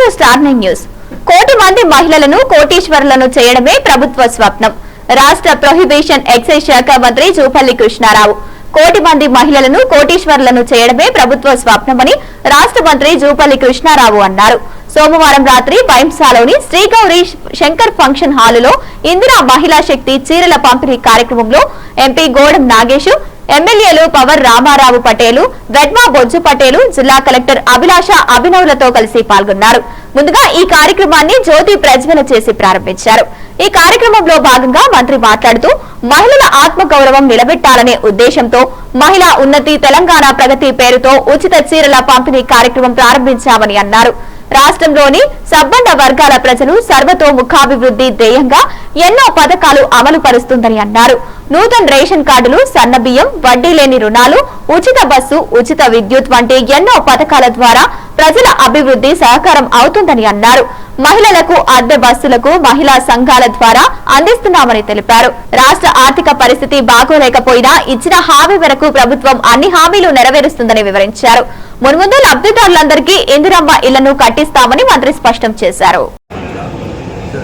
To star nine news. కోటి మంది మహిళలను కోటీశ్వరులను చేయడమే ప్రభుత్వ స్వప్నం. రాష్ట్ర ప్రొహిబిషన్ ఎక్సైజ్ శాఖ మంత్రి జూపల్లి కృష్ణారావు. కోటి మంది మహిళలను కోటీశ్వరులను చేయడమే ప్రభుత్వ స్వప్నమని రాష్ట్ర మంత్రి జూపల్లి కృష్ణారావు అన్నారు. సోమవారం రాత్రి బైంసాలోని శ్రీగౌరి శంకర్ ఫంక్షన్ హాలులో ఇందిరా మహిళా శక్తి చీరల పంపిణీ కార్యక్రమంలో ఎంపీ గోడం నాగేశు ఎమ్మెల్యేలు పవర్ రామారావు పటేలు వెడ్మా బొజ్జు పటేలు జిల్లా కలెక్టర్ అభిలాష అభినవ్లతో కలిసి పాల్గొన్నారు. ముందుగా ఈ కార్యక్రమాన్ని జ్యోతి ప్రజ్వల చేసి ప్రారంభించారు. ఈ కార్యక్రమంలో భాగంగా మంత్రి మాట్లాడుతూ మహిళల ఆత్మగౌరవం నిలబెట్టాలనే ఉద్దేశంతో మహిళా ఉన్నతి తెలంగాణ ప్రగతి పేరుతో ఉచిత చీరల పంపిణీ కార్యక్రమం ప్రారంభించామని అన్నారు. రాష్ట్రంలోని సబ్బండ వర్గాల ప్రజలు సర్వతోముఖాభివృద్ధి ధ్యేయంగా ఎన్నో పథకాలు అమలు పరుస్తుందని అన్నారు. నూతన రేషన్ కార్డులు సన్నబియ్యం వడ్డీ లేని రుణాలు ఉచిత బస్సు ఉచిత విద్యుత్ వంటి ఎన్నో పథకాల ద్వారా ప్రజల అభివృద్ధి సహకారం అవుతుందని అన్నారు. మహిళలకు అద్దె బస్సులకు మహిళా సంఘాల ద్వారా అందిస్తున్నామని తెలిపారు. రాష్ట్ర ఆర్థిక పరిస్థితి బాగోలేకపోయినా ఇచ్చిన హామీ మేరకు ప్రభుత్వం అన్ని హామీలు నెరవేరుస్తుందని వివరించారు. మున్ముందు లబ్ధిదారులందరికీ ఇందిరమ్మ ఇళ్ళను కట్టిస్తామని మంత్రి స్పష్టం చేశారు ఇంకా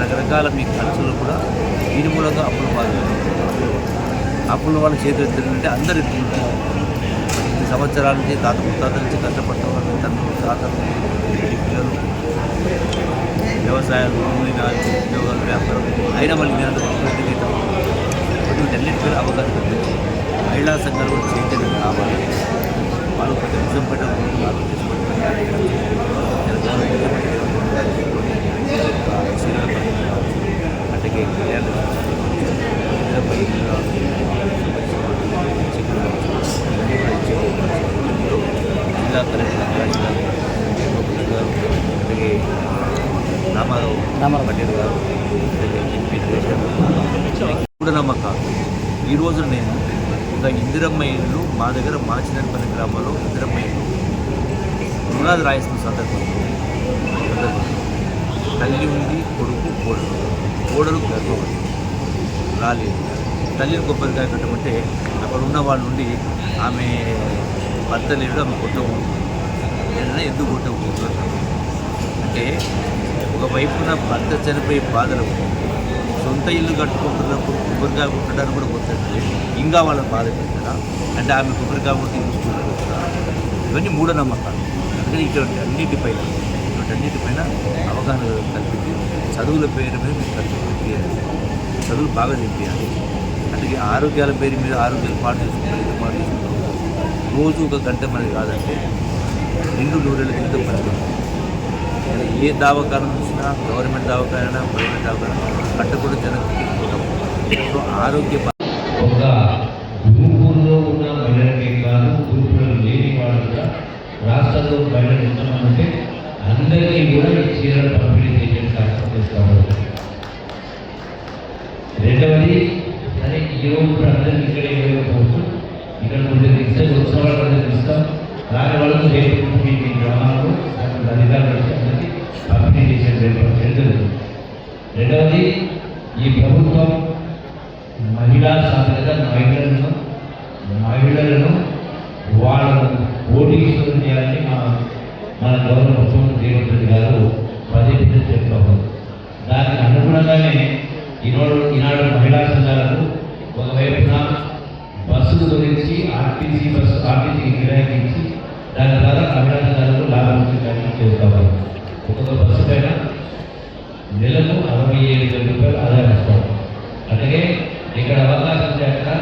రకరకాల మీ ఖర్చులు కూడా దీని మూలంగా అప్పుల వాళ్ళ చేతులు ఎత్తుంటే అందరు ఎత్తుకుంటారు. సంవత్సరాల నుంచి తాత ముత్తాతల నుంచి కష్టపడ్డ వాళ్ళు తండ్రులు తాతలు పిల్లలు వ్యవసాయాలు కూలి నాలు ఉద్యోగాలు వ్యాపారం. అయినా మళ్ళీ నిరంతరం జీవితం వీటన్నిటిపై అవగాహన ఉంది మహిళా సంఘాలు కూడా చైతన్యం కావాలి. వాళ్ళు ప్రతి నిమిషం పెట్టడం అట్లాగే జిల్లా కలెక్టర్ నటరాజు గారు గోపతి గారు అలాగే రామారావు రామారావు పటేల్ గారు అలాగే ఎంపీ నరేష్ గారు మూఢనమ్మక ఈ రోజు నేను ఒక ఇందిరమ్మ ఇల్లు మా దగ్గర మాచినపల్లి గ్రామంలో ఇందిరమ్మ ఇల్లు పునాది రాయిస్తున్న సందర్భంలో సందర్భంలో తల్లి ఉంది కొడుకు కోడలు. కోడలు గర్భవతి. రాలేదు. తల్లిని కొబ్బరికాయ కట్టమంటే అక్కడ ఉన్న వాళ్ళ నుండి ఆమె భర్త లేడు ఆమె కొట్టకూడదు ఏదైనా ఎందుకు కొట్టకూడదు అంటే ఒకవైపున భర్త చనిపోయే బాధలు సొంత ఇల్లు కట్టుకుంటున్నప్పుడు కొబ్బరికాయ కొట్టడానికి కూడా కొట్టండి ఇంకా వాళ్ళని బాధ పెట్టారా అంటే ఆమె కొబ్బరికాయ కొట్టి చూసుకుంటారా ఇవన్నీ మూఢనమ్మకాలు. అందుకని ఇటువంటి అన్నిటిపైన ఇటువంటి అన్నిటిపైన అవగాహన కల్పించి చదువుల పేరు మీద మీరు ఖర్చు పెట్టేయాలి. చదువులు బాగా చెప్పేయాలి. అందుకే ఆరోగ్యాల పేరు మీద ఆరోగ్యాలు పాటు చేసుకుంటారు ఇది పాటు రోజు ఒక గంట మనది కాదంటే రెండు నూరేళ్ళ క్రితం పనిచేస్తుంది ఏ దావకాలం చూసినా గవర్నమెంట్ దవాఖాన ప్రైవేట్ దవాఖాన కట్టకుండా జనానికి సో ఆరోగ్య ఒక గురుకులలో ఉన్న మహిళలకే కాదు గురుకులలో లేని వాళ్ళు కూడా రాష్ట్రంలో మహిళలు ఇస్తున్నామంటే అందరికీ కూడా ఈ చీరలు పంపిణీ చేయడం కార్యక్రమం చేస్తాము రెండవది సరే ఈ రోజు అందరికీ ఇక్కడ ఇవ్వకపోవచ్చు ఇక్కడ కొంచెం ఇస్తే వచ్చిన వాళ్ళకి ఇస్తాం రాని వాళ్ళకు రేపు మీ మీ అధికారులు అందరికీ పంపిణీ చేసే జరుగుతుంది రెండవది ఈ ప్రభుత్వం మహిళా సాధిత మహిళలను మహిళలను వాళ్ళను పోటీశ్వరం చేయాలని మా మన గౌరవ ముఖ్యమంత్రి రేవంత్ రెడ్డి గారు పదే పదే చెప్తాము దానికి అనుగుణంగానే ఈనాడు ఈనాడు మహిళా సంఘాలకు ఒకవైపున బస్సుల గురించి ఆర్టీసీ బస్సు ఆర్టీసీ వినియోగించి దాని ద్వారా తమిళనాడు లాభం చేసుకోవాలి ఒక్కొక్క బస్సు పైన నెలకు అరవై ఏడు వేల రూపాయలు ఆదాయం ఇస్తాం అలాగే ఇక్కడ అవకాశం చేస్తా